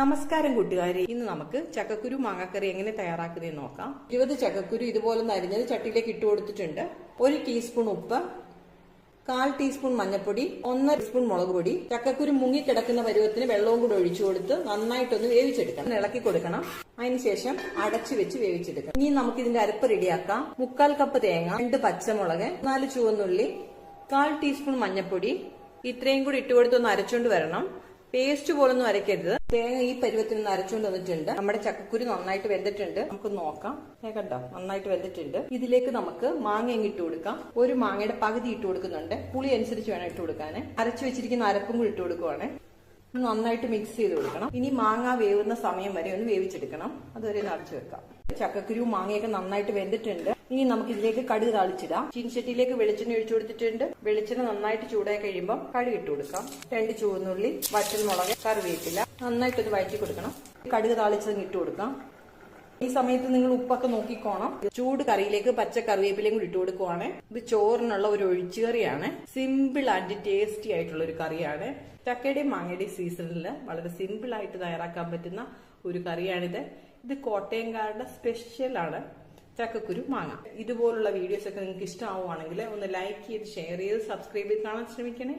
നമസ്കാരം കൂട്ടുകാരെ. ഇന്ന് നമുക്ക് ചക്കക്കുരു മാങ്ങാക്കറി എങ്ങനെ തയ്യാറാക്കുന്നതെന്ന് നോക്കാം. ഇരുപത് ചക്കക്കുരു ഇതുപോലെ നരിഞ്ഞത് ചട്ടിയിലേക്ക് ഇട്ട് കൊടുത്തിട്ടുണ്ട്. ഒരു ടീസ്പൂൺ ഉപ്പ് കാൽ ടീസ്പൂൺ മഞ്ഞൾപ്പൊടി ഒന്നര ടീസ്പൂൺ മുളക് പൊടി. ചക്കക്കുരു മുങ്ങിക്കിടക്കുന്ന പരുവത്തിന് വെള്ളവും കൂടെ ഒഴിച്ചു കൊടുത്ത് നന്നായിട്ടൊന്ന് വേവിച്ചെടുക്കണം. ഇളക്കി കൊടുക്കണം. അതിനുശേഷം അടച്ചു വെച്ച് വേവിച്ചെടുക്കണം. ഇനി നമുക്ക് ഇതിന്റെ അരപ്പ് റെഡിയാക്കാം. മുക്കാൽ കപ്പ് തേങ്ങ രണ്ട് പച്ചമുളക് നാല് ചുവന്നുള്ളി കാൽ ടീസ്പൂൺ മഞ്ഞൾപ്പൊടി ഇത്രയും കൂടി ഇട്ടുകൊടുത്ത് ഒന്ന് അരച്ചുകൊണ്ട് വരണം. പേസ്റ്റ് പോലൊന്നും അരയ്ക്കരുത് തേങ്ങ ഈ പരുവത്തിൽ നിന്ന് അരച്ചുകൊണ്ട് വന്നിട്ടുണ്ട്. നമ്മുടെ ചക്കക്കുരു നന്നായിട്ട് വെന്തിട്ടുണ്ട്. നമുക്ക് നോക്കാം. കണ്ടോ? നന്നായിട്ട് വെന്തിട്ടുണ്ട്. ഇതിലേക്ക് നമുക്ക് മാങ്ങ ഇട്ട് കൊടുക്കാം. ഒരു മാങ്ങയുടെ പകുതി ഇട്ട് കൊടുക്കുന്നുണ്ട്. പുളി അനുസരിച്ച് വേണം ഇട്ട് കൊടുക്കാൻ അരച്ചു വെച്ചിരിക്കുന്ന അരപ്പും കൂടി ഇട്ട് കൊടുക്കുവാണ്. നന്നായിട്ട് മിക്സ് ചെയ്ത് കൊടുക്കണം. ഇനി മാങ്ങ വേവുന്ന സമയം വരെ ഒന്ന് വേവിച്ചെടുക്കണം. അതുവരെ ഒന്ന് അടച്ചു വെക്കാം. ചക്കക്കുരു മാങ്ങയൊക്കെ നന്നായിട്ട് വെന്തിട്ടുണ്ട്. ഇനി നമുക്ക് ഇതിലേക്ക് കടുക് താളിച്ചിടാം. ചീൻചട്ടിയിലേക്ക് വെളിച്ചെണ്ണ ഒഴിച്ചു കൊടുത്തിട്ടുണ്ട്. വെളിച്ചെണ്ണ നന്നായിട്ട് ചൂടായി കഴിയുമ്പോൾ കടുക് ഇട്ട് കൊടുക്കാം. രണ്ട് ചുവന്നുള്ളി വറ്റൽമുളക് കറിവേപ്പില നന്നായിട്ടൊന്ന് വഴറ്റി കൊടുക്കണം. കടുക് താളിച്ചത് ഇട്ട് കൊടുക്കാം. ഈ സമയത്ത് നിങ്ങൾ ഉപ്പൊക്കെ നോക്കിക്കോണം. ചൂട് കറിയിലേക്ക് പച്ച കറിവേപ്പിലയും കൂടി ഇട്ട് കൊടുക്കുവാണ്. ഇത് ചോറിനുള്ള ഒരു ഒഴിച്ചുകറിയാണ് സിമ്പിൾ ആൻഡ് ടേസ്റ്റി ആയിട്ടുള്ള ഒരു കറിയാണ്. ചക്കയുടെയും മാങ്ങയുടെയും സീസണിൽ വളരെ സിമ്പിൾ ആയിട്ട് തയ്യാറാക്കാൻ പറ്റുന്ന ഒരു കറിയാണിത്. ഇത് കോട്ടയംകാരുടെ സ്പെഷ്യലാണ് ചക്കക്കുരു മാങ്ങ. ഇതുപോലുള്ള വീഡിയോസ് ഒക്കെ നിങ്ങൾക്ക് ഇഷ്ടമാവുകയാണെങ്കിൽ ഒന്ന് ലൈക്ക് ചെയ്ത് ഷെയർ ചെയ്ത് സബ്സ്ക്രൈബ് ചെയ്ത് കാണാൻ ശ്രമിക്കണേ.